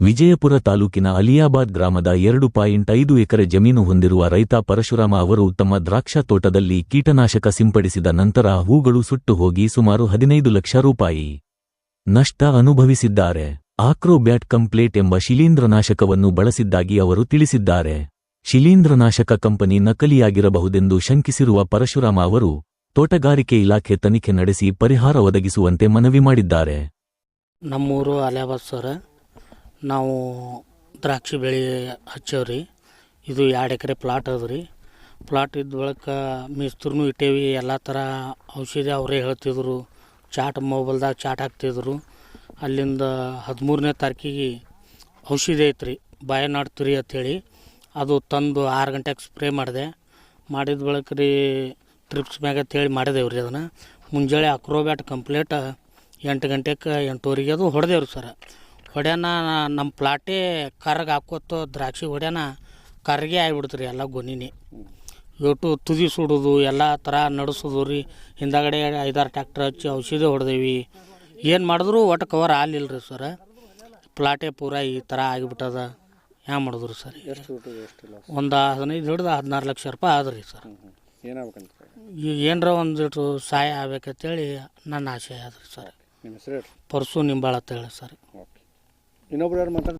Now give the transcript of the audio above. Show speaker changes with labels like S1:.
S1: ವಿಜಯಪುರ ತಾಲೂಕಿನ ಅಲಿಯಾಬಾದ್ ಗ್ರಾಮದ ಎರಡು ಪಾಯಿಂಟ್ ಐದು ಎಕರೆ ಜಮೀನು ಹೊಂದಿರುವ ರೈತ ಪರಶುರಾಮ ಅವರು ತಮ್ಮ ದ್ರಾಕ್ಷಾ ತೋಟದಲ್ಲಿ ಕೀಟನಾಶಕ ಸಿಂಪಡಿಸಿದ ನಂತರ ಹೂಗಳು ಸುಟ್ಟು ಹೋಗಿ ಸುಮಾರು ಹದಿನೈದು ಲಕ್ಷ ರೂಪಾಯಿ ನಷ್ಟ ಅನುಭವಿಸಿದ್ದಾರೆ. ಆಕ್ರೋಬ್ಯಾಟ್ ಕಂಪ್ಲೇಟ್ ಎಂಬ ಶಿಲೀಂಧ್ರನಾಶಕವನ್ನು ಬಳಸಿದ್ದಾಗಿ ಅವರು ತಿಳಿಸಿದ್ದಾರೆ. ಶಿಲೀಂಧ್ರನಾಶಕ ಕಂಪನಿ ನಕಲಿಯಾಗಿರಬಹುದೆಂದು ಶಂಕಿಸಿರುವ ಪರಶುರಾಮ ಅವರು ತೋಟಗಾರಿಕೆ ಇಲಾಖೆ ತನಿಖೆ ನಡೆಸಿ ಪರಿಹಾರ ಒದಗಿಸುವಂತೆ ಮನವಿ ಮಾಡಿದ್ದಾರೆ.
S2: ನಮ್ಮೂರು ಅಲಿಯಾಬಾದ್ ಸರ್. ನಾವು ದ್ರಾಕ್ಷಿ ಬೆಳೆ ಹಚ್ಚೇವ್ರಿ. ಇದು ಎರಡು ಎಕರೆ ಪ್ಲಾಟ್ ಅದ ರೀ. ಪ್ಲಾಟ್ ಇದ್ದ ಬಳಿಕ ಮೇಸ್ತ್ರೂ ಇಟ್ಟೇವಿ, ಎಲ್ಲ ಥರ ಔಷಧಿ ಅವರೇ ಹೇಳ್ತಿದ್ರು. ಚಾಟ್ ಮೊಬೈಲ್ದಾಗ ಚಾಟ್ ಹಾಕ್ತಿದ್ರು. ಅಲ್ಲಿಂದ ಹದಿಮೂರನೇ ತಾರೀಕಿಗೆ ಔಷಧಿ ಐತ್ರಿ ಬಾಯ ನಾಡ್ತೀರಿ ಅಂಥೇಳಿ ಅದು ತಂದು ಆರು ಗಂಟೆಗೆ ಸ್ಪ್ರೇ ಮಾಡಿದೆ. ಮಾಡಿದ ಬಳಿಕ ರೀ ಟ್ರಿಪ್ಸ್ ಮ್ಯಾಗ ಅಂತೇಳಿ ಮಾಡಿದೇವು ರೀ ಅದನ್ನು. ಮುಂಜಾನೆ ಅಕ್ರೋಬ್ಯಾಟ್ ಕಂಪ್ಲೇಟ ಎಂಟು ಗಂಟೆಗೆ ಎಂಟೂವರೆಗೆ ಅದು ಹೊಡೆದೇವ್ರಿ ಸರ್. ಹೊಡ್ಯಾನ ನಮ್ಮ ಪ್ಲಾಟೇ ಕರ್ಗೆ ಹಾಕೋತ ದ್ರಾಕ್ಷಿ ಹೊಡ್ಯಾನ ಕರ್ಗೆ ಆಗಿಬಿಡ್ತು ರೀ ಎಲ್ಲ ಗೊನಿನಿ. ಒಟ್ಟು ತುದಿ ಸುಡೋದು ಎಲ್ಲ ಥರ ನಡೆಸೋದು ರೀ. ಹಿಂದಗಡೆ ಐದಾರು ಟ್ಯಾಕ್ಟ್ರ್ ಹಚ್ಚಿ ಔಷಧಿ ಹೊಡೆದೇವಿ. ಏನು ಮಾಡಿದ್ರು ಒಟ್ಟು ಕವರ್ ಆಗಲಿಲ್ಲ ರೀ ಸರ್ ಪ್ಲಾಟೇ ಪೂರ ಈ ಥರ ಆಗಿಬಿಟ್ಟದ. ಯಾ ಮಾಡಿದ್ರು ಸರ್ ಒಂದು ಹದಿನೈದು ಹಿಡ್ದು ಹದಿನಾರು ಲಕ್ಷ ರೂಪಾಯಿ ಆದ್ರಿ ಸರ್ ಈಗ ಏನರ ಒಂದಿಟ್ಟು ಸಹಾಯ ಆಗ್ಬೇಕಂತೇಳಿ ನನ್ನ ಆಸೆ ಆದ್ರಿ ಸರ್ ಪರ್ಸು ನಿಂಬಾಳ ಅಂತೇಳಿ sir
S3: y no volver a montar